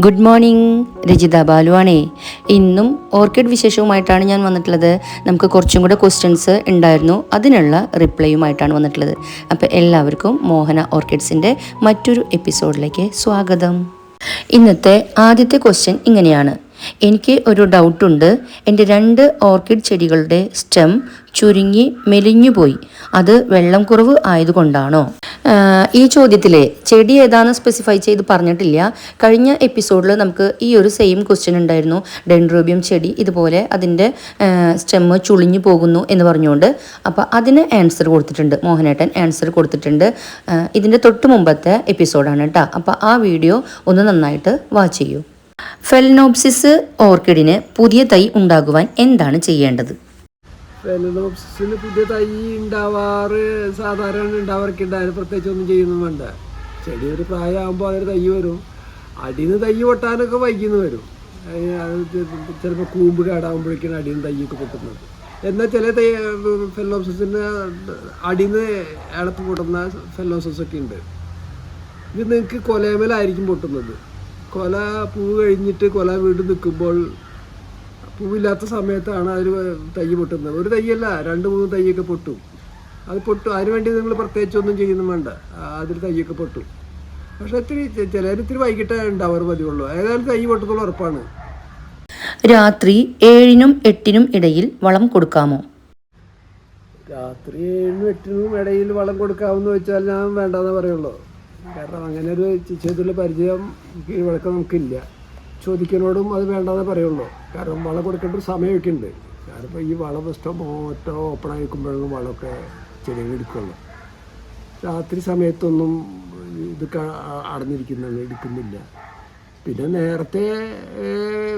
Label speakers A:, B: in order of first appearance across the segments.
A: Good morning Rajitha ബാലുവാണേ. ഇന്നും orchid വിശേഷവുമായിട്ടാണ് ഞാൻ വന്നിട്ടുള്ളത്. നമുക്ക് കുറച്ചും കൂടെ ക്വസ്റ്റ്യൻസ് ഉണ്ടായിരുന്നു. അതിനുള്ള റിപ്ലൈയുമായിട്ടാണ് വന്നിട്ടുള്ളത്. അപ്പോൾ എല്ലാവർക്കും മോഹന ഓർക്കിഡ്സിന്റെ മറ്റൊരു എപ്പിസോഡിലേക്ക് സ്വാഗതം. ഇന്നത്തെ ആദ്യത്തെ ക്വസ്റ്റ്യൻ ഇങ്ങനെയാണ്. എനിക്ക് ഒരു ഡൗട്ടുണ്ട് എന്റെ രണ്ട് ഓർക്കിഡ് ചെടികളുടെ സ്റ്റെം ചുരുങ്ങി മെലിഞ്ഞു പോയി അത് വെള്ളം കുറവ് ആയതുകൊണ്ടാണോ? ഈ ചോദ്യത്തിൽ ചെടി ഏതാണെന്ന് സ്പെസിഫൈ ചെയ്ത് പറഞ്ഞിട്ടില്ല. കഴിഞ്ഞ എപ്പിസോഡിൽ നമുക്ക് ഈ ഒരു സെയിം ക്വസ്റ്റ്യൻ ഉണ്ടായിരുന്നു. ഡെൻഡ്രോബിയം ചെടി ഇതുപോലെ അതിന്റെ സ്റ്റെമ്മ് ചുളിഞ്ഞു പോകുന്നു എന്ന് പറഞ്ഞുകൊണ്ട്. അപ്പോൾ അതിന് ആൻസർ കൊടുത്തിട്ടുണ്ട്. മോഹനേട്ടൻ ആൻസർ കൊടുത്തിട്ടുണ്ട്. ഇതിന്റെ തൊട്ട് മുമ്പത്തെ എപ്പിസോഡാണ് കേട്ടോ. അപ്പോൾ ആ വീഡിയോ ഒന്ന് നന്നായിട്ട് വാച്ച് ചെയ്യൂ. ഫെലനോപ്സിസ് ഓർക്കിഡിന് പുതിയ തൈ ഉണ്ടാകുവാൻ എന്താണ് ചെയ്യേണ്ടത്?
B: ഫെലനോപ്സിന് പുതിയ തൈ ഉണ്ടാവാറ് സാധാരണ ഉണ്ടാവാറൊക്കെ ഉണ്ടായാലും പ്രത്യേകിച്ച് ഒന്നും ചെയ്യുന്നും വേണ്ട. ചെടി ഒരു പ്രായമാകുമ്പോൾ അതൊരു തൈ വരും. അടിയിൽ നിന്ന് തൈ പൊട്ടാനൊക്കെ വൈകിന്ന് വരും. ചിലപ്പോൾ കൂമ്പ് കേടാകുമ്പോഴേക്കാണ് അടിയിൽ നിന്ന് തൈയൊക്കെ പൊട്ടുന്നത്. എന്നാൽ ചില തൈ ഫെലോസിന് അടിയിൽ നിന്ന് ഇളപ്പ് പൊട്ടുന്ന ഫെലോസസ് ഒക്കെ ഉണ്ട്. ഇത് നിങ്ങൾക്ക് കൊലേമലായിരിക്കും പൊട്ടുന്നത്. കൊല പൂവ് കഴിഞ്ഞിട്ട് കൊല വീട് നിൽക്കുമ്പോൾ പൂവില്ലാത്ത സമയത്താണ് അതിൽ തൈ പൊട്ടുന്നത്. ഒരു തൈയല്ല രണ്ട് മൂന്ന് തൈയൊക്കെ പൊട്ടും. അത് പൊട്ടും. അതിന് വേണ്ടി നിങ്ങൾ പ്രത്യേകിച്ചൊന്നും ചെയ്യുന്നു വേണ്ട. അതിൽ തൈയൊക്കെ പൊട്ടും. പക്ഷെ ഇത്തിരി ചിലർ ഇത്തിരി വൈകിട്ടേ ഉണ്ടാവാറ് പതിവുള്ളൂ. ഏതായാലും തൈ പൊട്ടുന്നുള്ള ഉറപ്പാണ്.
A: രാത്രി ഏഴിനും എട്ടിനും ഇടയിൽ വളം കൊടുക്കാമോ?
B: രാത്രി ഏഴിനും എട്ടിനും ഇടയിൽ വളം കൊടുക്കാമെന്ന് വെച്ചാൽ ഞാൻ വേണ്ടെന്നേ പറയുള്ളൂ. കാരണം അങ്ങനെ ഒരു ചെയ്തുള്ള പരിചയം കീഴ്വഴക്കം നമുക്കില്ല. ചോദിക്കുന്നോടും അത് വേണ്ടെന്നേ പറയുള്ളൂ. കാരണം വളം കൊടുക്കേണ്ട ഒരു സമയമൊക്കെ ഉണ്ട് കാരണം ഈ വളം ഇഷ്ടം ഒറ്റ ഓപ്പൺ ആയിരിക്കുമ്പോഴൊന്നും വളമൊക്കെ ചെടികൾ എടുക്കുള്ളൂ. രാത്രി സമയത്തൊന്നും ഇത് അടഞ്ഞിരിക്കുന്നത് എടുക്കുന്നില്ല. പിന്നെ നേരത്തെ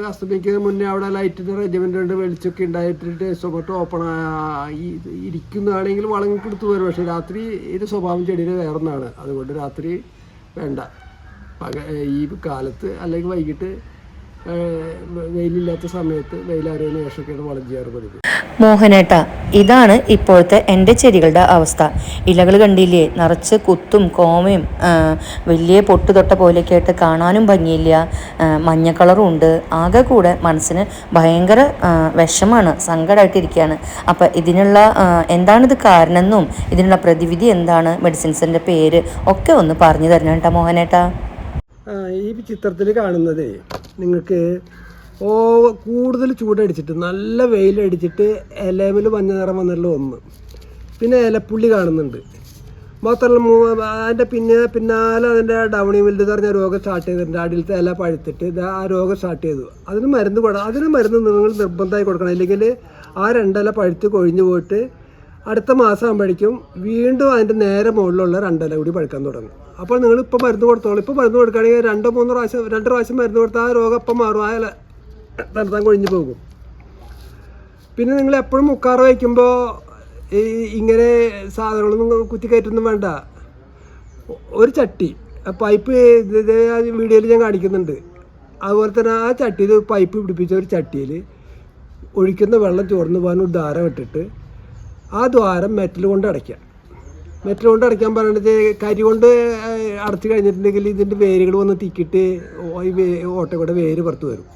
B: അസ്തമിക്ക് മുന്നേ അവിടെ ലൈറ്റിന്റെ റെജിമെന്റ് ഉണ്ട് വെളിച്ചൊക്കെ ഉണ്ടായിട്ടിട്ട് സ്വഭാവം ഓപ്പൺ ഇരിക്കുന്നതാണെങ്കിൽ വളങ്ങിക്കെടുത്ത് വരും പക്ഷേ രാത്രി ഇത് സ്വഭാവം ചെടിയുടെ വേറൊന്നാണ്. അതുകൊണ്ട് രാത്രി വേണ്ട. പക ഈ കാലത്ത് അല്ലെങ്കിൽ വൈകിട്ട് വെയിലില്ലാത്ത സമയത്ത് വെയിലറിയുന്ന ശേഷമൊക്കെയാണ് വളം ചെയ്യാറ് പതിവ്.
A: മോഹനേട്ട ഇതാണ് ഇപ്പോഴത്തെ എന്റെ ചെടികളുടെ അവസ്ഥ. ഇലകൾ കണ്ടില്ലേ നിറച്ച് കുത്തും കോമയും വലിയ പൊട്ട് തൊട്ട പോലെയൊക്കെ ആയിട്ട് കാണാനും ഭംഗിയില്ല. മഞ്ഞ കളറും ഉണ്ട്. ആകെ കൂടെ മനസ്സിന് ഭയങ്കര വിഷമാണ് സങ്കടമായിട്ടിരിക്കുകയാണ് അപ്പോൾ ഇതിനുള്ള എന്താണിത് കാരണമെന്നും ഇതിനുള്ള പ്രതിവിധി എന്താണ് മെഡിസിൻസിന്റെ പേര് ഒക്കെ ഒന്ന് പറഞ്ഞു തരണം കേട്ടോ മോഹനേട്ടാ.
B: ഈ ചിത്രത്തിൽ കാണുന്നത് നിങ്ങൾക്ക് ഓ കൂടുതൽ ചൂടടിച്ചിട്ട് നല്ല വെയിലടിച്ചിട്ട് ഇലമിൽ മഞ്ഞ നിറം വന്നുള്ള ഒന്ന്. പിന്നെ ഇലപ്പുള്ളി കാണുന്നുണ്ട്. മാത്രമല്ല അതിന്റെ പിന്നെ പിന്നാലെ അതിന്റെ ഡൗണി മിൽഡ് എന്ന് പറഞ്ഞ രോഗം സ്റ്റാർട്ട് ചെയ്തിട്ടുണ്ട്. അടിയിലത്തെ ഇല പഴുത്തിട്ട് ആ രോഗം സ്റ്റാർട്ട് ചെയ്തു. അതിന് മരുന്ന് കൊടുക്കണം അതിന് മരുന്ന് നിങ്ങൾ നിർബന്ധമായി കൊടുക്കണം. ഇല്ലെങ്കിൽ ആ രണ്ടില പഴുത്ത് കൊഴിഞ്ഞു പോയിട്ട് അടുത്ത മാസം ആകുമ്പോഴേക്കും വീണ്ടും അതിന്റെ നേരെ മുകളിലുള്ള രണ്ടില കൂടി പഴുക്കാൻ തുടങ്ങും. അപ്പോൾ നിങ്ങൾ ഇപ്പോൾ മരുന്ന് കൊടുത്തോളൂ. ഇപ്പോൾ മരുന്ന് കൊടുക്കുകയാണെങ്കിൽ രണ്ടോ മൂന്നോ പ്രാവശ്യം രണ്ട് പ്രാവശ്യം മരുന്ന് കൊടുത്താൽ ആ രോഗം അപ്പം മാറും. ആ ഇല കൊഴിഞ്ഞ് പോകും. പിന്നെ നിങ്ങൾ എപ്പോഴും മുക്കാറ് വയ്ക്കുമ്പോൾ ഈ ഇങ്ങനെ സാധനങ്ങളൊന്നും കുത്തിക്കയറ്റൊന്നും വേണ്ട. ഒരു ചട്ടി. പൈപ്പ് വീഡിയോയിൽ ഞാൻ കാണിക്കുന്നുണ്ട്. അതുപോലെ തന്നെ ആ ചട്ടിയിൽ പൈപ്പ് പിടിപ്പിച്ച ഒരു ചട്ടിയിൽ ഒഴിക്കുന്ന വെള്ളം ചോർന്ന് പോകാൻ ഒരു ദ്വാരം ഇട്ടിട്ട് ആ ദ്വാരം മെറ്റൽ കൊണ്ട് അടയ്ക്കുക. മെറ്റൽ കൊണ്ട് അടയ്ക്കാൻ പറയണത് കരി കൊണ്ട് അടച്ചു കഴിഞ്ഞിട്ടുണ്ടെങ്കിൽ ഇതിന്റെ വേരുകൾ വന്ന് തിക്കിട്ട് ഓട്ടക്കൂടെ വേര് പുറത്ത് വരും.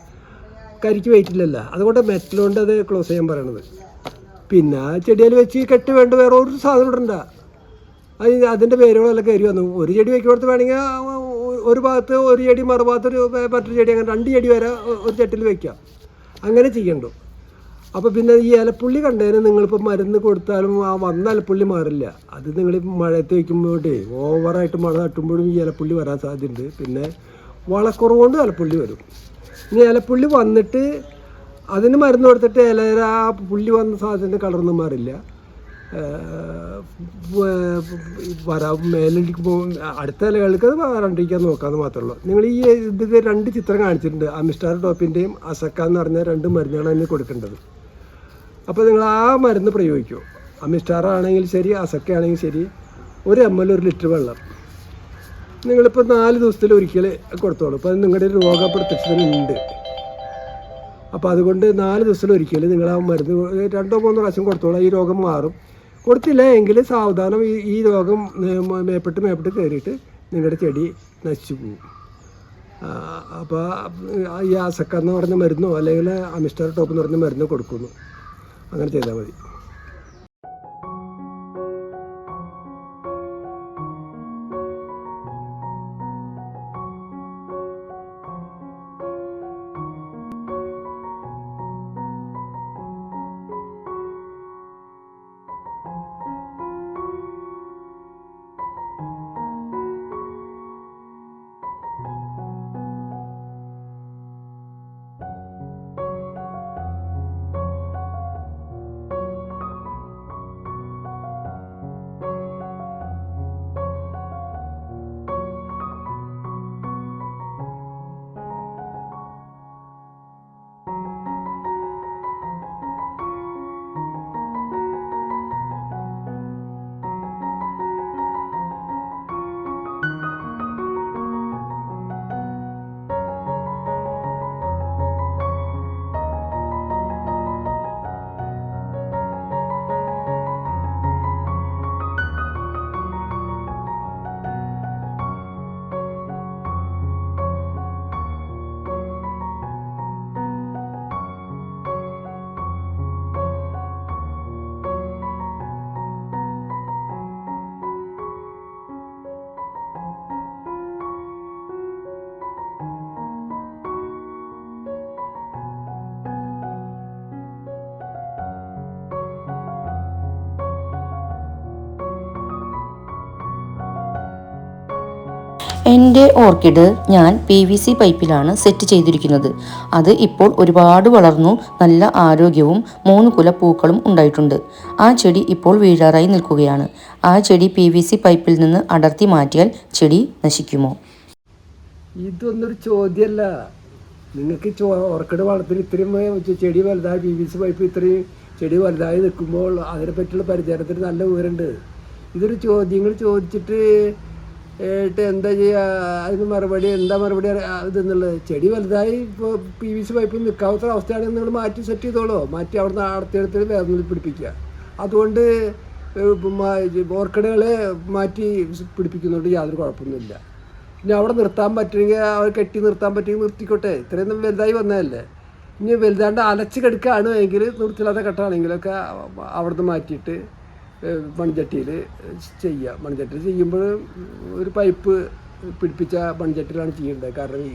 B: കരിക്ക് വെയിറ്റില്ലല്ല അതുകൊണ്ട് മെറ്റലുകൊണ്ട് അത് ക്ലോസ് ചെയ്യാൻ പറയണത്. പിന്നെ ചെടിയിൽ വെച്ച് കെട്ട് വേണ്ട വേറെ ഒരു സാധനം ഇടണ്ട. അത് അതിന്റെ വേരുകളെല്ലാം കയറി വന്നു. ഒരു ചെടി വെക്കുന്നിടത്ത് വേണമെങ്കിൽ ഒരു ഭാഗത്ത് ഒരു ചെടി മറുഭാഗത്ത് ഒരു മറ്റൊരു ചെടി അങ്ങനെ രണ്ട് ചെടി വരെ ഒരു ചട്ടിൽ വെക്കാം. അങ്ങനെ ചെയ്യണ്ടു. അപ്പോൾ പിന്നെ ഈ ഇലപ്പുള്ളി കണ്ടതിന് നിങ്ങളിപ്പോൾ മരുന്ന് കൊടുത്താലും ആ വന്ന ഇലപ്പുള്ളി മാറില്ല. അത് നിങ്ങൾ മഴയത്ത് വയ്ക്കുമ്പോഴേ ഓവറായിട്ട് മഴ തട്ടുമ്പോഴും ഈ ഇലപ്പുള്ളി വരാൻ സാധ്യതയുണ്ട്. പിന്നെ വളക്കുറവുകൊണ്ട് ഇലപ്പുള്ളി വരും. ഇനി ഇലപ്പുള്ളി വന്നിട്ട് അതിന് മരുന്ന് കൊടുത്തിട്ട് ഇല ആ പുള്ളി വന്ന സാധനത്തിന്റെ കളറൊന്നും മാറില്ല. വരാം മേലേക്ക് പോകും അടുത്ത ഇലകൾക്ക് അത് വരാണ്ടിരിക്കാൻ നോക്കാമെന്ന് മാത്രമേ നിങ്ങൾ ഈ ഇത് രണ്ട് ചിത്രം കാണിച്ചിട്ടുണ്ട്. അമിസ്റ്റാർ ടോപ്പിന്റെയും അസക്ക എന്ന് പറഞ്ഞ രണ്ട് മരുന്നുകളാണ് അതിന് കൊടുക്കേണ്ടത്. അപ്പോൾ നിങ്ങൾ ആ മരുന്ന് പ്രയോഗിക്കൂ. അമിസ്റ്റാർ ആണെങ്കിൽ ശരി അസക്ക ആണെങ്കിൽ ശരി. ഒരു എം എൽ ഒരു ലിറ്റർ വെള്ളം. നിങ്ങളിപ്പോൾ നാല് ദിവസത്തിൽ ഒരിക്കൽ കൊടുത്തോളൂ. അപ്പോൾ അത് നിങ്ങളുടെ പ്രത്യക്ഷതയുണ്ട് അപ്പോൾ അതുകൊണ്ട് നാല് ദിവസത്തിൽ ഒരിക്കൽ നിങ്ങൾ ആ മരുന്ന് രണ്ടോ മൂന്നോ പ്രാവശ്യം കൊടുത്തോളാം. ഈ രോഗം മാറും. കൊടുത്തില്ല എങ്കിൽ സാവധാനം ഈ ഈ രോഗം മേപ്പെട്ട് മേപ്പെട്ട് കയറിയിട്ട് നിങ്ങളുടെ ചെടി നശിച്ചു പോകും. അപ്പോൾ ഈ ആസക്ക പറഞ്ഞ മരുന്നോ അല്ലെങ്കിൽ അമിസ്റ്റർ ടോപ്പ് എന്ന് പറഞ്ഞ മരുന്നോ കൊടുക്കുന്നു. അങ്ങനെ ചെയ്താൽ മതി.
A: എന്റെ ഓർക്കിഡ് ഞാൻ പി വി സി പൈപ്പിലാണ് സെറ്റ് ചെയ്തിരിക്കുന്നത്. അത് ഇപ്പോൾ ഒരുപാട് വളർന്നു നല്ല ആരോഗ്യവും മൂന്ന് കുല പൂക്കളും ഉണ്ടായിട്ടുണ്ട്. ആ ചെടി ഇപ്പോൾ വീഴാറായി നിൽക്കുകയാണ്. ആ ചെടി പി വി സി പൈപ്പിൽ നിന്ന് അടർത്തി മാറ്റിയാൽ ചെടി നശിക്കുമോ?
B: ഇതൊന്നൊരു ചോദ്യമല്ല. നിങ്ങൾക്ക് ഓർക്കിഡ് വളർത്തി ഇത്രയും ചെടി വലുതായി പി വി സി പൈപ്പ് ഇത്രയും ചെടി വലുതായി നിൽക്കുമ്പോൾ അതിനെ പറ്റിയുള്ള പരിചരണത്തിന് നല്ല വിവരമുണ്ട്. ഇതൊരു ചോദ്യങ്ങൾ ചോദിച്ചിട്ട് ഏട്ട് എന്താ ചെയ്യുക അതിന് മറുപടി എന്താ മറുപടി ഇതെന്നുള്ളത്. ചെടി വലുതായി ഇപ്പോൾ പി വി സി പൈപ്പ് നിൽക്കാവുന്ന അവസ്ഥയാണെങ്കിൽ നിങ്ങൾ മാറ്റി സെറ്റ് ചെയ്തോളൂ. മാറ്റി അവിടുന്ന് അടുത്തടുത്ത് വേറെ പിടിപ്പിക്കുക. അതുകൊണ്ട് ഓർക്കിഡുകളെ മാറ്റി പിടിപ്പിക്കുന്നതുകൊണ്ട് യാതൊരു കുഴപ്പമൊന്നുമില്ല. ഇനി അവിടെ നിർത്താൻ പറ്റുമെങ്കിൽ അവർ കെട്ടി നിർത്താൻ പറ്റുമെങ്കിൽ നിർത്തിക്കോട്ടെ. ഇത്രയും വലുതായി വന്നതല്ലേ. ഇനി വലുതാണ്ട് അലച്ച് കിടക്കുകയാണ് എങ്കിൽ നിർത്തില്ലാത്ത കെട്ടാണെങ്കിലൊക്കെ അവിടുന്ന് മാറ്റിയിട്ട് മൺചട്ടിയിൽ ചെയ്യുക മൺചട്ടിയിൽ ചെയ്യുമ്പോൾ ഒരു പൈപ്പ് പിടിപ്പിച്ച മൺചട്ടിയിലാണ് ചെയ്യേണ്ടത് കാരണം ഈ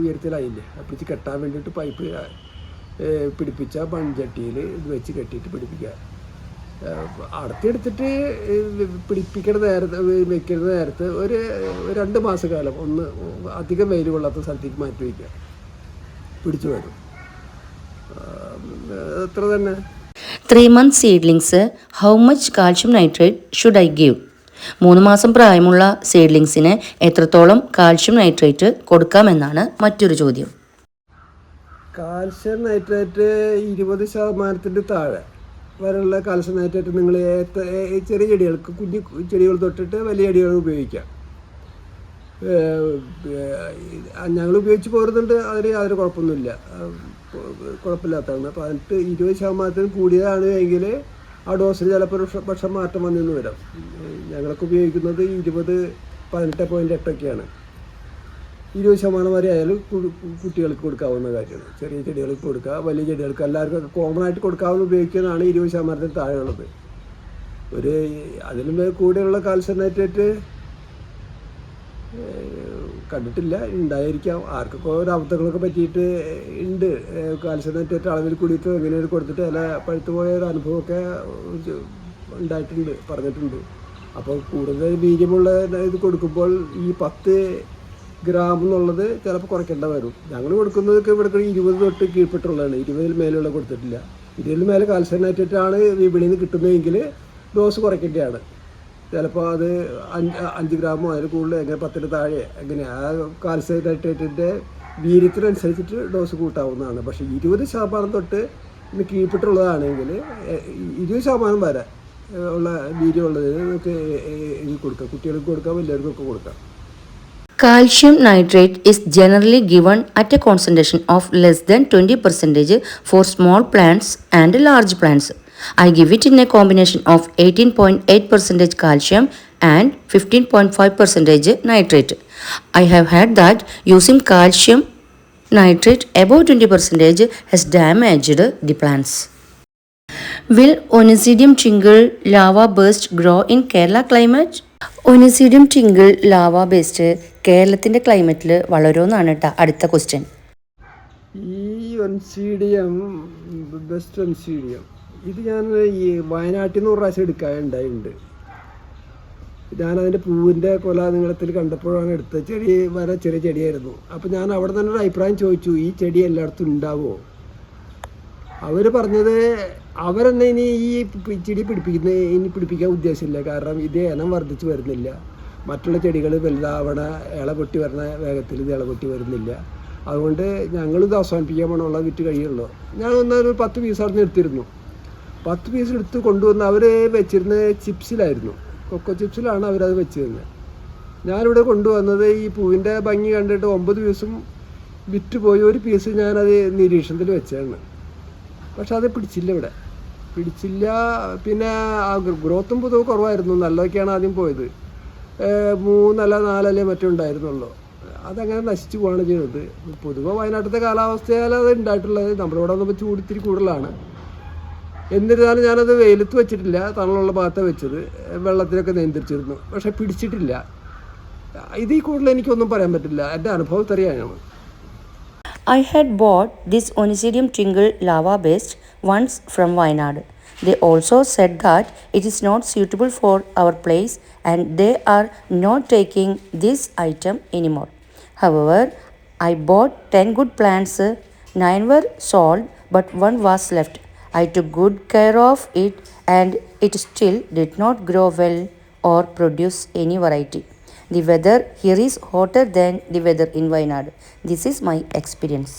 B: ഉയരത്തിലായില്ലേ. പിടിച്ച് കെട്ടാൻ വേണ്ടിയിട്ട് പൈപ്പ് പിടിപ്പിച്ച മൺചട്ടിയിൽ ഇത് വെച്ച് കെട്ടിയിട്ട് പിടിപ്പിക്കുക അടുത്തെടുത്തിട്ട് പിടിപ്പിക്കണ നേരത്തെ വെക്കുന്ന നേരത്ത് ഒരു രണ്ട് മാസക്കാലം ഒന്ന് അധികം വെയിൽ കൊള്ളാത്ത സ്ഥലത്തേക്ക് മാറ്റി വയ്ക്കുക പിടിച്ചു വരും. അത്ര തന്നെ.
A: Three month seedlings how much calcium nitrate should I give മൂന്ന് മാസം പ്രായമുള്ള സീഡ്ലിങ്സിന് എത്രത്തോളം കാൽഷ്യം നൈട്രേറ്റ് കൊടുക്കാമെന്നാണ് മറ്റൊരു ചോദ്യം.
B: കാൽഷ്യം നൈട്രേറ്റ് ഇരുപത് ശതമാനത്തിന്റെ താഴെ വരെയുള്ള കാൽഷ്യം നൈട്രേറ്റ് നിങ്ങൾ ചെറിയ ചെടികൾക്ക് കുഞ്ഞു ചെടികൾ തൊട്ടിട്ട് വലിയ ചെടികൾ ഉപയോഗിക്കാം. ഞങ്ങൾ ഉപയോഗിച്ച് പോരുന്നുണ്ട് അതിന് യാതൊരു കുഴപ്പമൊന്നുമില്ല. കുഴപ്പമില്ലാത്തതാണ്. പതിനെട്ട് ഇരുപത് ശതമാനത്തിന് കൂടിയതാണ് എങ്കിൽ ആ ഡോസിൽ ചിലപ്പോൾ പക്ഷം മാറ്റം വന്നെന്ന് വരാം. ഞങ്ങളൊക്കെ ഉപയോഗിക്കുന്നത് ഇരുപത് പതിനെട്ട് പോയിന്റ് എട്ടൊക്കെയാണ് ഇരുപത് ശതമാനം വരെ ആയാലും കുട്ടികൾക്ക് കൊടുക്കാവുന്ന കാര്യമാണ്. ചെറിയ ചെടികൾക്ക് കൊടുക്കുക വലിയ ചെടികൾക്ക് എല്ലാവർക്കും കോമൺ ആയിട്ട് കൊടുക്കാവുന്ന ഉപയോഗിക്കുന്നതാണ് ഇരുപത് ശതമാനത്തിന് താഴെയുള്ളത്. ഒരു അതിലും കൂടെയുള്ള കാൽസ്യം കണ്ടിട്ടില്ല. ഉണ്ടായിരിക്കാം ആർക്കൊക്കെ ഒരു അബദ്ധങ്ങളൊക്കെ പറ്റിയിട്ട് ഉണ്ട്. കാൽസ്യം തെറ്റ അളവിൽ കൂടിയിട്ട് എങ്ങനെ കൊടുത്തിട്ട് അല്ല പഴുത്തു പോയ ഒരു അനുഭവമൊക്കെ ഉണ്ടായിട്ടുണ്ട് പറഞ്ഞിട്ടുണ്ട്. അപ്പോൾ കൂടുതൽ വീര്യമുള്ള ഇത് കൊടുക്കുമ്പോൾ ഈ പത്ത് ഗ്രാം എന്നുള്ളത് ചിലപ്പോൾ കുറയ്ക്കേണ്ട വരും. ഞങ്ങൾ കൊടുക്കുന്നതൊക്കെ ഇവിടെ ഇരുപത് തൊട്ട് കീഴ്പ്പെട്ടുള്ളതാണ്. ഇരുപതിൽ മേലുള്ള കൊടുത്തിട്ടില്ല. ഇരുപതിൽ മേലെ കാൽസ്യം നൈറ്റേറ്റാണ് വിപണിയിൽ നിന്ന് കിട്ടുന്നതെങ്കിൽ ഡോസ് കുറയ്ക്കേണ്ടതാണ്. ചിലപ്പോൾ അത് അഞ്ച് അഞ്ച് ഗ്രാമോ അതിൽ കൂടുതൽ എങ്ങനെ പത്തിന് താഴെ എങ്ങനെ ആ കാൽസ്യം നൈട്രേറ്റിന്റെ വീര്യത്തിനനുസരിച്ചിട്ട് ഡോസ് കൂട്ടാവുന്നതാണ്. പക്ഷേ ഇരുപത് ശതമാനം തൊട്ട് ഇന്ന് കീഴ്പ്പെട്ടുള്ളതാണെങ്കിൽ ഇരുപത് ശതമാനം വരെ ഉള്ള വീര്യമുള്ളതിന് നമുക്ക് കൊടുക്കാം. കുട്ടികൾക്ക് കൊടുക്കാം വലിയവർക്കൊക്കെ കൊടുക്കാം.
A: Calcium nitrate is generally given at a concentration of less than 20 percentage for small plants and large plants. I give it in a combination of 18.8% calcium and 15.5% nitrate. I have heard that using calcium nitrate above 20% has damaged the plants. Will Onisidium tingle lava burst grow in Kerala climate? Oncidium twinkle lava based കേരളത്തിന്റെ ക്ലൈമറ്റിൽ വളരുമെന്നാണ് കേട്ടോ അടുത്ത question
B: ഈ ഒൻസീഡിയം best ഒൻസീഡിയം ഇത് ഞാൻ ഈ വയനാട്ടിൽ നിന്ന് ഒരു പ്രാവശ്യം എടുക്കാനുണ്ടായിട്ടുണ്ട് ഞാനതിന്റെ പൂവിന്റെ കൊല നിങ്ങളത്തിൽ കണ്ടപ്പോഴാണ് എടുത്തത് ചെടി വരെ ചെറിയ ചെടിയായിരുന്നു. അപ്പോൾ ഞാൻ അവിടെ തന്നെ ഒരു അഭിപ്രായം ചോദിച്ചു ഈ ചെടി എല്ലായിടത്തും ഉണ്ടാവുമോ? അവർ പറഞ്ഞത് അവരെന്നെ ഇനി ഈ ചെടി പിടിപ്പിക്കുന്ന ഇനി പിടിപ്പിക്കാൻ ഉദ്ദേശമില്ല. കാരണം ഇത് ഇനം വർദ്ധിച്ച് വരുന്നില്ല. മറ്റുള്ള ചെടികൾ വലുതാവണ ഇള പൊട്ടി വരുന്ന വേഗത്തിൽ ഇത് ഇള പൊട്ടി വരുന്നില്ല. അതുകൊണ്ട് ഞങ്ങളിത് അവസാനിപ്പിക്കാൻ പോകണമുള്ള വിറ്റ് കഴിയുള്ളൂ. ഞാൻ ഒന്നൊരു പത്ത് പീസ് അവിടെ നിന്ന് എടുത്തിരുന്നു പത്ത് പീസ് എടുത്ത് കൊണ്ടുവന്ന് അവർ വെച്ചിരുന്ന ചിപ്സിലായിരുന്നു. കൊക്കോ ചിപ്സിലാണ് അവരത് വെച്ചിരുന്നത് ഞാനിവിടെ കൊണ്ടുവന്നത് ഈ പൂവിന്റെ ഭംഗി കണ്ടിട്ട് ഒമ്പത് പീസും വിറ്റ് പോയി ഒരു പീസ് ഞാനത് നിരീക്ഷണത്തിൽ വെച്ചതാണ്. പക്ഷെ അത് പിടിച്ചില്ല ഇവിടെ. പിടിച്ചില്ല പിന്നെ ഗ്രോത്തും പുതു കുറവായിരുന്നു. നല്ലതൊക്കെയാണ് ആദ്യം പോയത്. മൂന്നല്ല നാലല്ലേ മറ്റും ഉണ്ടായിരുന്നുള്ളൂ. അതങ്ങനെ നശിച്ചു പോവാണ് ചെയ്തത്. പൊതുവെ വയനാട്ടിലത്തെ കാലാവസ്ഥയാൽ അത് ഉണ്ടായിട്ടുള്ളത്. നമ്മുടെ ഇവിടെ വന്നപ്പോൾ ചൂടിത്തിരി കൂടുതലാണ്. എന്നിരുന്നാലും ഞാനത് വെയിലത്ത് വെച്ചിട്ടില്ല. തണലുള്ള ഭാഗത്തെ വെച്ചത്. വെള്ളത്തിലൊക്കെ നിയന്ത്രിച്ചിരുന്നു. പക്ഷെ പിടിച്ചിട്ടില്ല. ഇതിൽ കൂടുതൽ എനിക്കൊന്നും പറയാൻ പറ്റില്ല. എന്റെ അനുഭവത്തറിയാനാണ്
A: I had bought this oncidium twinkle lava based ones from Wayanad they also said that it is not suitable for our place and they are not taking this item anymore hour I bought ten good plants nine were sold but one was left I took good care of it and it still did not grow well or produce any variety. The weather here is hotter than the weather in Wayanad. This is my experience.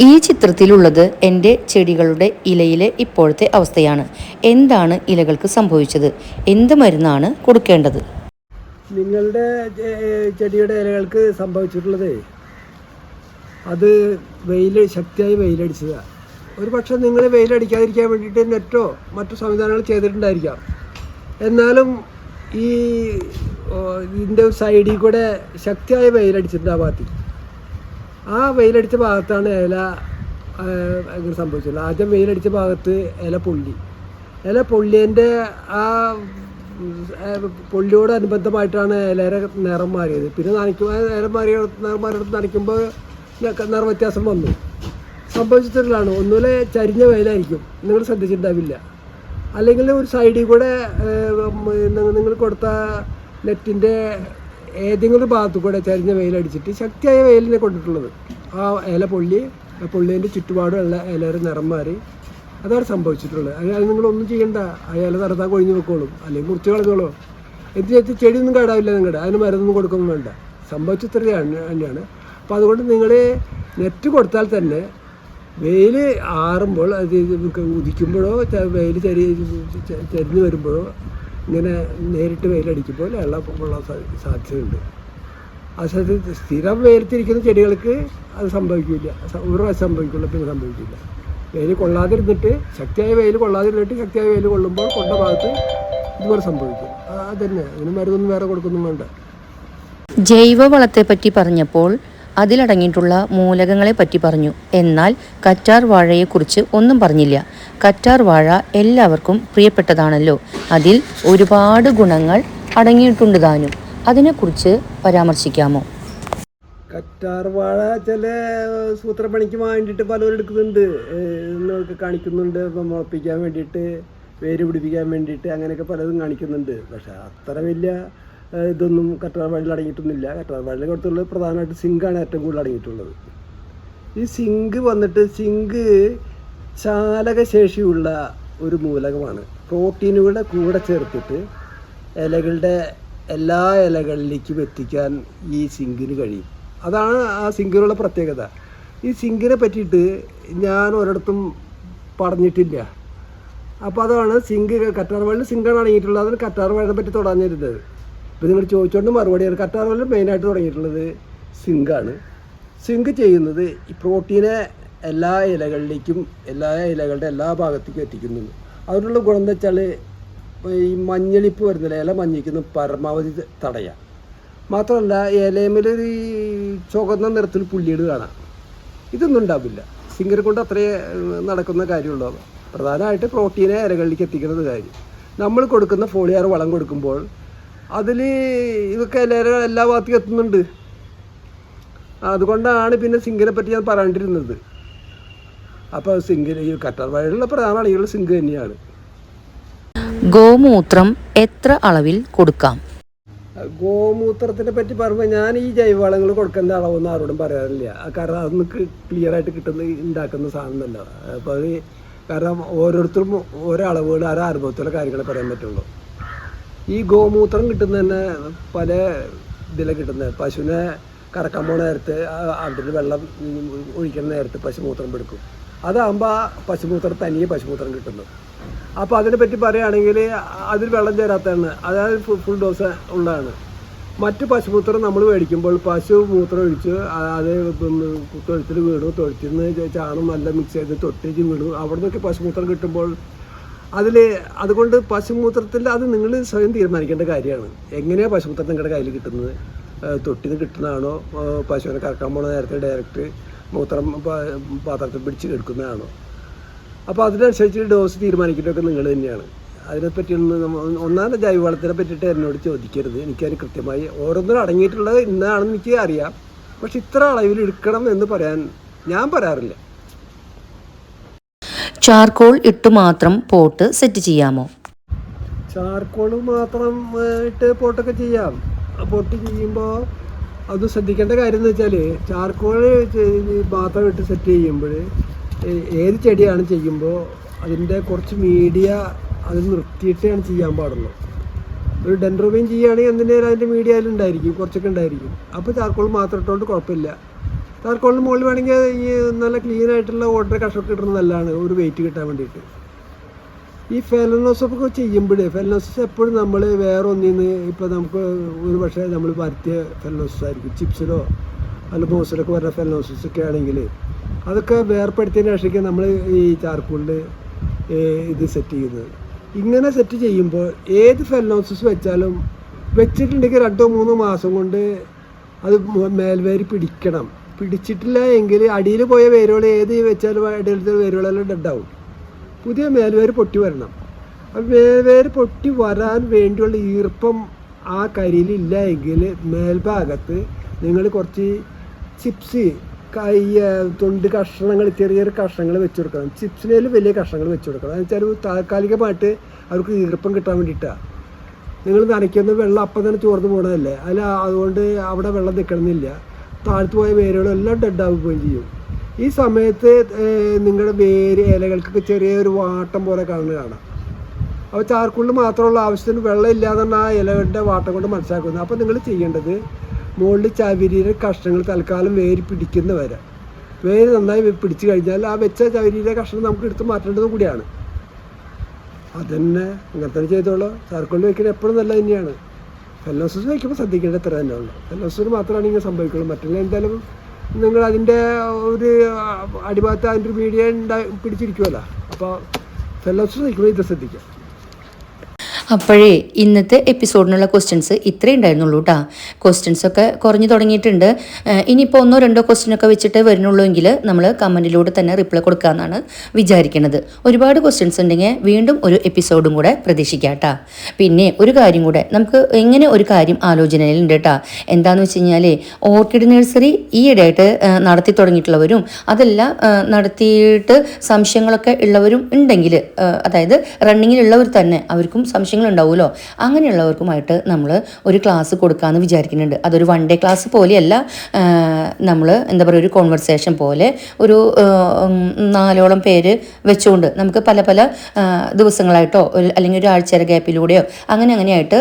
A: ഈ ചിത്രത്തിലുള്ളത് എന്റെ ചെടികളുടെ ഇലയിലെ ഇപ്പോഴത്തെ അവസ്ഥയാണ് എന്താണ് ഇലകൾക്ക് സംഭവിച്ചത് എന്ത് മരുന്നാണ് കൊടുക്കേണ്ടത്
B: നിങ്ങളുടെ ചെടിയുടെ ഇലകൾക്ക് സംഭവിച്ചിട്ടുള്ളത് അത് വെയിൽ ശക്തിയായി വെയിലടിച്ചതാണ് ഒരു പക്ഷേ നിങ്ങൾ വെയിലടിക്കാതിരിക്കാൻ വേണ്ടിയിട്ട് നെറ്റോ മറ്റു സംവിധാനങ്ങൾ ചെയ്തിട്ടുണ്ടായിരിക്കാം. എന്നാലും ഈ ഇതിന്റെ സൈഡിൽ കൂടെ ശക്തിയായ വെയിലടിച്ചിട്ടുണ്ട് ആ ഭാഗത്തിൽ ആ വെയിലടിച്ച ഭാഗത്താണ് ഇല അങ്ങനെ സംഭവിച്ചത്? ആദ്യം വെയിലടിച്ച ഭാഗത്ത് ഇല പൊള്ളി. ഇല പൊള്ളിയന്റെ ആ പൊള്ളിയോട് അനുബന്ധമായിട്ടാണ് ഇലയുടെ നിറം മാറിയത്. പിന്നെ നനയ്ക്കുമ്പോൾ നിറം മാറിയ നിറം മാറിയെടുത്ത് നനയ്ക്കുമ്പോൾ നിറ വ്യത്യാസം വന്നു. സംഭവിച്ചിട്ടുള്ളതാണ്. ഒന്നുമില്ല ചരിഞ്ഞ വയലായിരിക്കും. നിങ്ങൾ ശ്രദ്ധിച്ചിട്ടുണ്ടാവില്ല. അല്ലെങ്കിൽ ഒരു സൈഡിൽ കൂടെ നിങ്ങൾ കൊടുത്ത നെറ്റിന്റെ ഏതെങ്കിലും ഒരു ഭാഗത്തു കൂടെ ചരിഞ്ഞ വെയിലടിച്ചിട്ട് ശക്തിയായ വെയിലിനെ കൊണ്ടിട്ടുള്ളത്. ആ ഇല പൊള്ളി ആ പൊള്ളിന്റെ ചുറ്റുപാടുള്ള ഇലയുടെ നിറം മാറി അതാണ് സംഭവിച്ചിട്ടുള്ളത്. അത് നിങ്ങളൊന്നും ചെയ്യണ്ട. ആ ഇല നിറത്താൻ കൊഴിഞ്ഞു വെക്കോളും അല്ലെങ്കിൽ മുറിച്ച് കളഞ്ഞോളൂ. എന്ത് വെച്ചാൽ ചെടിയൊന്നും കേടാവില്ല നിങ്ങളുടെ അതിന് മരുന്നൊന്നും കൊടുക്കൊന്നും വേണ്ട. തന്നെയാണ്. അപ്പോൾ അതുകൊണ്ട് നിങ്ങൾ നെറ്റ് കൊടുത്താൽ തന്നെ വെയിൽ ആറുമ്പോൾ അത് ഉദിക്കുമ്പോഴോ വെയിൽ ചരി ചരിഞ്ഞ് വരുമ്പോഴോ ഇങ്ങനെ നേരിട്ട് വെയിലടിക്കുമ്പോൾ വെള്ളം കൊള്ളാൻ സാധ്യതയുണ്ട്. ആ സ്ഥലത്ത് സ്ഥിരം വെയിലത്തിരിക്കുന്ന ചെടികൾക്ക് അത് സംഭവിക്കില്ല. ഒരു പ്രാവശ്യം സംഭവിക്കുള്ളൂ പിന്നെ സംഭവിക്കില്ല. വെയിൽ കൊള്ളാതിരുന്നിട്ട് ശക്തിയായ വെയിൽ കൊള്ളാതിരുന്നിട്ട് ശക്തിയായ വെയിൽ കൊള്ളുമ്പോൾ കൊണ്ട ഭാഗത്ത് ഇതുപോലെ സംഭവിക്കും. അതന്നെ. അതിന് മരുന്നൊന്നും വേറെ കൊടുക്കൊന്നും വേണ്ട.
A: ജൈവവളത്തെ പറ്റി പറഞ്ഞപ്പോൾ അതിലടങ്ങിയിട്ടുള്ള മൂലകങ്ങളെ പറ്റി പറഞ്ഞു. എന്നാൽ കറ്റാർ വാഴയെക്കുറിച്ച് ഒന്നും പറഞ്ഞില്ല. കറ്റാർ വാഴ എല്ലാവർക്കും പ്രിയപ്പെട്ടതാണല്ലോ. അതിൽ ഒരുപാട് ഗുണങ്ങൾ അടങ്ങിയിട്ടുണ്ട് താനും. അതിനെക്കുറിച്ച് പരാമർശിക്കാമോ?
B: കറ്റാർ വാഴ ചില സൂത്രപ്പണിക്ക് വേണ്ടിയിട്ട് പലരും എടുക്കുന്നുണ്ട്. എന്നൊക്കെ കാണിക്കുന്നുണ്ട്. ഇപ്പം മുളപ്പിക്കാൻ വേണ്ടിയിട്ട് വേര് പിടിപ്പിക്കാൻ വേണ്ടിയിട്ട് അങ്ങനെയൊക്കെ പലതും കാണിക്കുന്നുണ്ട്. പക്ഷേ അത്ര വലിയ ഇതൊന്നും കറ്റാർ വാഴയിൽ അടങ്ങിയിട്ടൊന്നുമില്ല. കറ്റാർ വാഴയിൽ കൊടുത്തുള്ളത് പ്രധാനമായിട്ട് സിങ്കാണ് ഏറ്റവും കൂടുതൽ അടങ്ങിയിട്ടുള്ളത്. ഈ സിങ്ക് വന്നിട്ട് സിങ്ക് ചാലകശേഷിയുള്ള ഒരു മൂലകമാണ്. പ്രോട്ടീനുകളുടെ കൂടെ ചേർത്തിട്ട് ഇലകളുടെ എല്ലാ ഇലകളിലേക്കും എത്തിക്കാൻ ഈ സിങ്കിന് കഴിയും. അതാണ് ആ സിങ്കിനുള്ള പ്രത്യേകത. ഈ സിങ്കിനെ പറ്റിയിട്ട് ഞാൻ ഒരിടത്തും പറഞ്ഞിട്ടില്ല. അപ്പോൾ അതാണ് സിങ്ക് കറ്റാർവാളിൽ സിങ്കാണ് അടങ്ങിയിട്ടുള്ളത്. അതിന് വാഴയെ പറ്റി തുടങ്ങിയിരുന്നത് ഇപ്പോൾ നിങ്ങൾ ചോദിച്ചുകൊണ്ട് മറുപടിയാണ് കറ്റാർവാളിൽ മെയിനായിട്ട് തുടങ്ങിയിട്ടുള്ളത് സിങ്കാണ് സിങ്ക് ചെയ്യുന്നത് ഈ പ്രോട്ടീനെ എല്ലാ ഇലകളിലേക്കും എല്ലാ ഇലകളുടെ എല്ലാ ഭാഗത്തേക്കും എത്തിക്കുന്നുണ്ട്. അതിനുള്ള ഗുണം എന്താ വെച്ചാൽ ഈ മഞ്ഞളിപ്പ് വരുന്നില്ല. ഇല മഞ്ഞിക്കുന്ന പരമാവധി തടയാം. മാത്രമല്ല ഇലയമേൽ ഈ ചുവന്ന നിറത്തിൽ പുള്ളിയിട് കാണാം. ഇതൊന്നും ഉണ്ടാവില്ല. സിങ്കിനെ കൊണ്ട് അത്രയേ നടക്കുന്ന കാര്യമുള്ളൂ. പ്രധാനമായിട്ട് പ്രോട്ടീനെ ഇലകളിലേക്ക് എത്തിക്കുന്നത് കാര്യം. നമ്മൾ കൊടുക്കുന്ന ഫോളിയാർ വളം കൊടുക്കുമ്പോൾ അതിൽ ഇതൊക്കെ എല്ലാവരും എല്ലാ ഭാഗത്തേക്കും എത്തുന്നുണ്ട്. അതുകൊണ്ടാണ് പിന്നെ സിങ്കിനെ പറ്റി ഞാൻ പറയാണ്ടിരുന്നത്. അപ്പോൾ സിങ്കിന് ഈ കറ്റാർ വാഴയുള്ള പ്രധാന അണികൾ സിങ്ക് തന്നെയാണ്.
A: ഗോമൂത്രം എത്ര അളവിൽ കൊടുക്കാം?
B: ഗോമൂത്രത്തിനെ പറ്റി പറയുമ്പോൾ ഞാൻ ഈ ജൈവവളങ്ങൾ കൊടുക്കേണ്ട അളവൊന്നും ആരോടും പറയാറില്ല. കാരണം അതൊന്ന് ക്ലിയർ ആയിട്ട് കിട്ടുന്ന ഉണ്ടാക്കുന്ന സാധനമല്ല. അപ്പോൾ അത് കാരണം ഓരോരുത്തരും ഓരോ അളവുകൾ ഓരോ അനുഭവത്തിലുള്ള കാര്യങ്ങളെ പറയാൻ പറ്റുള്ളൂ. ഈ ഗോമൂത്രം കിട്ടുന്ന തന്നെ പല ഇതിലെ കിട്ടുന്നത് പശുവിനെ കറക്കാൻ പോണ നേരത്ത് അവിടെ വെള്ളം ഒഴിക്കുന്ന നേരത്ത് പശുമൂത്രം എടുക്കും. അതാകുമ്പോൾ പശുമൂത്രം തനിയെ പശുമൂത്രം കിട്ടുന്നു. അപ്പോൾ അതിനെപ്പറ്റി പറയുകയാണെങ്കിൽ അതിൽ വെള്ളം ചേരാത്തതാണ്. അതായത് ഫുൾ ഡോസ് ഉള്ളതാണ്. മറ്റ് പശുമൂത്രം നമ്മൾ മേടിക്കുമ്പോൾ പശു മൂത്രം ഒഴിച്ച് അത് തൊഴുത്തിൽ വീണു തൊഴുത്തിൽ നിന്ന് ചാണം നല്ല മിക്സ് ചെയ്ത് തൊട്ടേക്ക് വീണു. അവിടെ നിന്നൊക്കെ പശുമൂത്രം കിട്ടുമ്പോൾ അതിൽ അതുകൊണ്ട് പശുമൂത്രത്തിൽ അത് നിങ്ങൾ സ്വയം തീരുമാനിക്കേണ്ട കാര്യമാണ്. എങ്ങനെയാണ് പശുമൂത്രം നിങ്ങളുടെ കയ്യിൽ കിട്ടുന്നത്? തൊട്ടിന്ന് കിട്ടുന്നതാണോ? പശുവിനെ കറക്കാൻ പോണ നേരത്തെ ഡയറക്റ്റ് മൂത്രം പാത്രത്തിൽ പിടിച്ച് എടുക്കുന്നതാണോ? അപ്പോൾ അതിനനുസരിച്ച് ഡോസ് തീരുമാനിക്കുന്നതൊക്കെ നിങ്ങൾ തന്നെയാണ്. അതിനെപ്പറ്റിയൊന്നും നമ്മ ഒന്നാമത്തെ ജൈവവളത്തിനെ പറ്റിയിട്ട് എന്നോട് ചോദിക്കരുത്. എനിക്കതിന് കൃത്യമായി ഓരോന്നിനും അടങ്ങിയിട്ടുള്ളത് ഇന്നാണെന്ന് എനിക്ക് അറിയാം. പക്ഷെ ഇത്ര അളവിൽ എടുക്കണം എന്ന് പറയാൻ ഞാൻ പറയാറില്ല.
A: ചാർക്കോൾ ഇട്ട് മാത്രം പോട്ട് സെറ്റ് ചെയ്യാമോ?
B: ചാർക്കോൾ മാത്രം ഇട്ട് പോട്ടൊക്കെ ചെയ്യാം. പോട്ട് ചെയ്യുമ്പോൾ അത് ശ്രദ്ധിക്കേണ്ട കാര്യം എന്ന് വെച്ചാൽ ചാർക്കോൾ മാത്രം ഇട്ട് സെറ്റ് ചെയ്യുമ്പോൾ ഏത് ചെടിയാണ് ചെയ്യുമ്പോൾ അതിന്റെ കുറച്ച് മീഡിയ അത് നിർത്തിയിട്ടാണ് ചെയ്യാൻ പാടുള്ളൂ. ഒരു ഡെൻഡ്രോബിൻ ചെയ്യുകയാണെങ്കിൽ എന്തിനേലും അതിന്റെ മീഡിയയിലുണ്ടായിരിക്കും കുറച്ചൊക്കെ ഉണ്ടായിരിക്കും. അപ്പോൾ ചാർക്കോൾ മാത്രം ഇട്ടുകൊണ്ട് കുഴപ്പമില്ല. ചാർക്കോളിന് മുകളിൽ വേണമെങ്കിൽ ഈ നല്ല ക്ലീൻ ആയിട്ടുള്ള ഓർഡർ കഷമൊക്കെ കിട്ടുന്ന നല്ലതാണ്. ഒരു വെയിറ്റ് കിട്ടാൻ വേണ്ടിയിട്ട്. ഈ ഫെലനോസൊക്കെ ചെയ്യുമ്പോഴേ ഫെലനോസസ് എപ്പോഴും നമ്മൾ വേറെ ഒന്നിൽ നിന്ന് ഇപ്പോൾ നമുക്ക് ഒരു പക്ഷേ നമ്മൾ പരത്തിയ ഫെലനോസസ് ആയിരിക്കും ചിപ്സിലോ അല്ല ബോസിലൊക്കെ വരുന്ന ഫെലനോസസ് ഒക്കെ ആണെങ്കിൽ അതൊക്കെ വേർപ്പെടുത്തിയതിന് ശേഷം നമ്മൾ ഈ ചാർക്കോളിൽ ഇത് സെറ്റ് ചെയ്യുന്നത്. ഇങ്ങനെ സെറ്റ് ചെയ്യുമ്പോൾ ഏത് ഫെലനോസസ് വെച്ചാലും വെച്ചിട്ടുണ്ടെങ്കിൽ രണ്ടോ മൂന്നോ മാസം കൊണ്ട് അത് മേൽവേരി പിടിക്കണം. പിടിച്ചിട്ടില്ല എങ്കിൽ അടിയിൽ പോയ വേരുകൾ ഏത് വെച്ചാലും അടിയിലത്തെ വേരുകളെല്ലാം ഡെഡാവും പുതിയ മേൽവേര് പൊട്ടി വരണം. അപ്പം മേൽവേര് പൊട്ടി വരാൻ വേണ്ടിയുള്ള ഈർപ്പം ആ കരിയിലില്ല എങ്കിൽ മേൽഭാഗത്ത് നിങ്ങൾ കുറച്ച് ചിപ്സ് കൈ തൊണ്ട് കഷ്ണങ്ങൾ ചെറിയ ചെറിയ കഷ്ണങ്ങൾ വെച്ച് കൊടുക്കണം. ചിപ്സിനേലും വലിയ കഷ്ണങ്ങൾ വെച്ച് കൊടുക്കണം. എന്ന് വെച്ചാൽ താൽക്കാലികമായിട്ട് അവർക്ക് ഈർപ്പം കിട്ടാൻ വേണ്ടിയിട്ടാണ് നിങ്ങൾ നനയ്ക്കുന്ന വെള്ളം അപ്പം തന്നെ ചോർന്ന് പോകണതല്ലേ അല്ല അതുകൊണ്ട് അവിടെ വെള്ളം നിൽക്കണമെന്നില്ല. താഴ്ത്തു പോയ വേരുകളും എല്ലാം ഡെഡാവുകയും ചെയ്യും. ഈ സമയത്ത് നിങ്ങളുടെ വേര് ഇലകൾക്കൊക്കെ ചെറിയൊരു വാട്ടം പോലെ കാണുന്ന കാണാം. അപ്പോൾ ചാർക്കുള്ളിൽ മാത്രമുള്ള ആവശ്യത്തിന് വെള്ളം ഇല്ലാതാണ് ആ ഇലകളുടെ വാട്ടം കൊണ്ട് മനസ്സിലാക്കുന്നത്. അപ്പോൾ നിങ്ങൾ ചെയ്യേണ്ടത് മുകളിൽ ചവരിയുടെ കഷ്ണങ്ങൾ തൽക്കാലം വേര് പിടിക്കുന്ന വരെ. വേര് നന്നായി പിടിച്ചു കഴിഞ്ഞാൽ ആ വെച്ച ചവരിയുടെ കഷ്ണം നമുക്ക് എടുത്ത് മാറ്റേണ്ടതും കൂടിയാണ്. അതന്നെ അങ്ങനെ തന്നെ ചെയ്തോളൂ. ചാർക്കോളിൽ വയ്ക്കുന്നത് എപ്പോഴും നല്ല തന്നെയാണ്. ഫെല്ലോസസ് വയ്ക്കുമ്പോൾ ശ്രദ്ധിക്കേണ്ടത് ഇത്ര തന്നെ ഉള്ളൂ. ഫെല്ലോസിന് മാത്രമാണ് ഇങ്ങനെ സംഭവിക്കുള്ളൂ. മറ്റുള്ള എന്തായാലും നിങ്ങൾ അതിന്റെ ഒരു അടിഭാഗത്ത് അതിന്റെ ഒരു മീഡിയ ഉണ്ടായി പിടിച്ചിരിക്കുമല്ലോ അപ്പോൾ ഫെല്ലോസസ് വയ്ക്കുമ്പോൾ ഇത് ശ്രദ്ധിക്കുക
A: അപ്പോഴേ ഇന്നത്തെ എപ്പിസോഡിനുള്ള ക്വസ്റ്റ്യൻസ് ഇത്രേ ഉണ്ടായിരുന്നുള്ളൂ കേട്ടോ ക്വസ്റ്റ്യൻസ് ഒക്കെ കുറഞ്ഞു തുടങ്ങിയിട്ടുണ്ട്. ഇനിയിപ്പോൾ ഒന്നോ രണ്ടോ ക്വസ്റ്റ്യൻ ഒക്കെ വെച്ചിട്ട് വരുന്നുള്ളൂ എങ്കിൽ നമ്മൾ കമന്റിലൂടെ തന്നെ റിപ്ലൈ കൊടുക്കാമെന്നാണ് വിചാരിക്കുന്നത് ഒരുപാട് ക്വസ്റ്റ്യൻസ് ഉണ്ടെങ്കിൽ വീണ്ടും ഒരു എപ്പിസോഡും കൂടെ പ്രതീക്ഷിക്കാം കേട്ടോ പിന്നെ ഒരു കാര്യം കൂടെ നമുക്ക് എങ്ങനെ ഒരു കാര്യം ആലോചനയിലുണ്ട് കേട്ടോ എന്താണെന്ന് വെച്ച് കഴിഞ്ഞാൽ ഓർക്കിഡ് നഴ്സറി ഈയിടെയായിട്ട് നടത്തി തുടങ്ങിയിട്ടുള്ളവരും അതെല്ലാം നടത്തിയിട്ട് സംശയങ്ങളൊക്കെ ഉള്ളവരും ഉണ്ടെങ്കിൽ അതായത് റണ്ണിങ്ങിലുള്ളവർ തന്നെ അവർക്കും സംശയങ്ങൾ ഉണ്ടാവുമല്ലോ അങ്ങനെയുള്ളവർക്കുമായിട്ട് നമ്മൾ ഒരു ക്ലാസ് കൊടുക്കാമെന്ന് വിചാരിക്കുന്നുണ്ട്. അതൊരു വൺ ഡേ ക്ലാസ് പോലെയല്ല നമ്മൾ എന്താ പറയുക ഒരു കോൺവെർസേഷൻ പോലെ ഒരു നാലോളം പേര് വെച്ചുകൊണ്ട് നമുക്ക് പല പല ദിവസങ്ങളായിട്ടോ അല്ലെങ്കിൽ ഒരു ആഴ്ചയുടെ ഗ്യാപ്പിലൂടെയോ അങ്ങനെ അങ്ങനെയായിട്ട്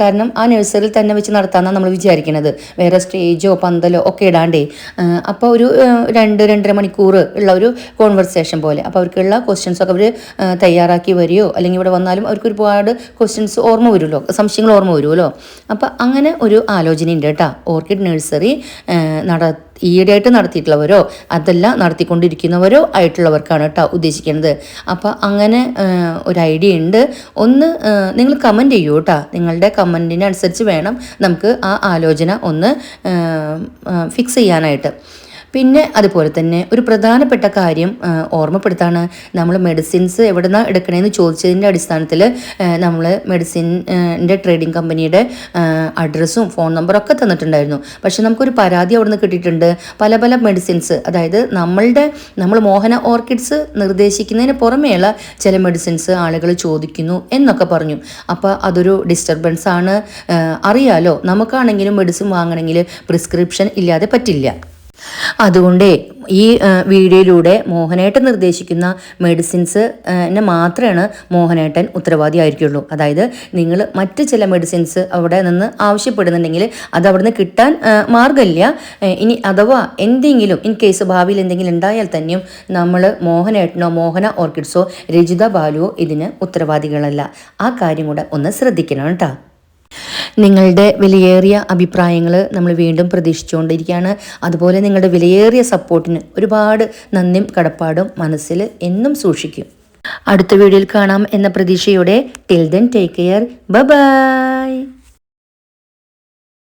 A: കാരണം ആ നഴ്സറിൽ തന്നെ വെച്ച് നടത്താമെന്നാണ് നമ്മൾ വിചാരിക്കുന്നത് വേറെ സ്റ്റേജോ പന്തലോ ഒക്കെ ഇടാണ്ടേ. അപ്പോൾ ഒരു രണ്ട് രണ്ടര മണിക്കൂർ ഉള്ള ഒരു കോൺവെർസേഷൻ പോലെ. അപ്പോൾ അവർക്കുള്ള ക്വസ്റ്റ്യൻസ് ഒക്കെ അവർ തയ്യാറാക്കി വരികയോ അല്ലെങ്കിൽ ഇവിടെ വന്നാലും അവർക്ക് ഒരുപാട് ക്വസ്റ്റ്യൻസ് ഓർമ്മ വരുമല്ലോ സംശയങ്ങൾ ഓർമ്മ വരുമല്ലോ. അപ്പോൾ അങ്ങനെ ഒരു ആലോചന ഉണ്ട് കേട്ടോ. ഓർക്കിഡ് നഴ്സറി നട ഈയിടെയായിട്ട് നടത്തിയിട്ടുള്ളവരോ അതല്ല നടത്തിക്കൊണ്ടിരിക്കുന്നവരോ ആയിട്ടുള്ളവർക്കാണ് കേട്ടോ ഉദ്ദേശിക്കുന്നത്. അപ്പോൾ അങ്ങനെ ഒരു ഐഡിയ ഉണ്ട്. ഒന്ന് നിങ്ങൾ കമന്റ് ചെയ്യൂ കേട്ടോ നിങ്ങളുടെ കമന്റിനനുസരിച്ച് വേണം നമുക്ക് ആ ആലോചന ഒന്ന് ഫിക്സ് ചെയ്യാനായിട്ട്. പിന്നെ അതുപോലെ തന്നെ ഒരു പ്രധാനപ്പെട്ട കാര്യം ഓർമ്മപ്പെടുത്താണ് നമ്മൾ മെഡിസിൻസ് എവിടെ നിന്നാണ് എടുക്കണേന്ന് ചോദിച്ചതിന്റെ അടിസ്ഥാനത്തിൽ നമ്മൾ മെഡിസിന്റെ ട്രേഡിംഗ് കമ്പനിയുടെ അഡ്രസ്സും ഫോൺ നമ്പറും ഒക്കെ തന്നിട്ടുണ്ടായിരുന്നു. പക്ഷെ നമുക്കൊരു പരാതി അവിടെ നിന്ന് കിട്ടിയിട്ടുണ്ട്. പല പല മെഡിസിൻസ് അതായത് നമ്മളുടെ നമ്മൾ മോഹന ഓർക്കിഡ്സ് നിർദ്ദേശിക്കുന്നതിന് പുറമേയുള്ള ചില മെഡിസിൻസ് ആളുകൾ ചോദിക്കുന്നു എന്നൊക്കെ പറഞ്ഞു. അപ്പോൾ അതൊരു ഡിസ്റ്റർബൻസ് ആണ്. അറിയാലോ നമുക്കാണെങ്കിലും മെഡിസിൻ വാങ്ങണമെങ്കിൽ പ്രിസ്ക്രിപ്ഷൻ ഇല്ലാതെ പറ്റില്ല. അതുകൊണ്ട് ഈ വീഡിയോയിലൂടെ മോഹനേട്ടൻ നിർദ്ദേശിക്കുന്ന മെഡിസിൻസ് മാത്രമാണ് മോഹനേട്ടൻ ഉത്തരവാദിയായിരിക്കുള്ളൂ അതായത് നിങ്ങൾ മറ്റ് ചില മെഡിസിൻസ് അവിടെ നിന്ന് ആവശ്യപ്പെടുന്നുണ്ടെങ്കിൽ അത് അവിടെ നിന്ന് കിട്ടാൻ മാർഗമില്ല ഇനി അഥവാ എന്തെങ്കിലും ഇൻ കേസ് ഭാവിയിൽ എന്തെങ്കിലും ഉണ്ടായാൽ തന്നെയും നമ്മൾ മോഹനേട്ടനോ മോഹന ഓർക്കിഡ്സോ രജിത ബാലുവോ ഇതിന് ഉത്തരവാദികളല്ല. ആ കാര്യം കൂടെ ഒന്ന് ശ്രദ്ധിക്കണം കേട്ടോ. നിങ്ങളുടെ വിലയേറിയ അഭിപ്രായങ്ങൾ നമ്മൾ വീണ്ടും പ്രതീക്ഷിച്ചുകൊണ്ടിരിക്കുകയാണ്. അതുപോലെ നിങ്ങളുടെ വിലയേറിയ സപ്പോർട്ടിന് ഒരുപാട് നന്ദിയും കടപ്പാടും മനസ്സിൽ എന്നും സൂക്ഷിക്കും. അടുത്ത വീഡിയോയിൽ കാണാം എന്ന പ്രതീക്ഷയോടെ. Till then take care bye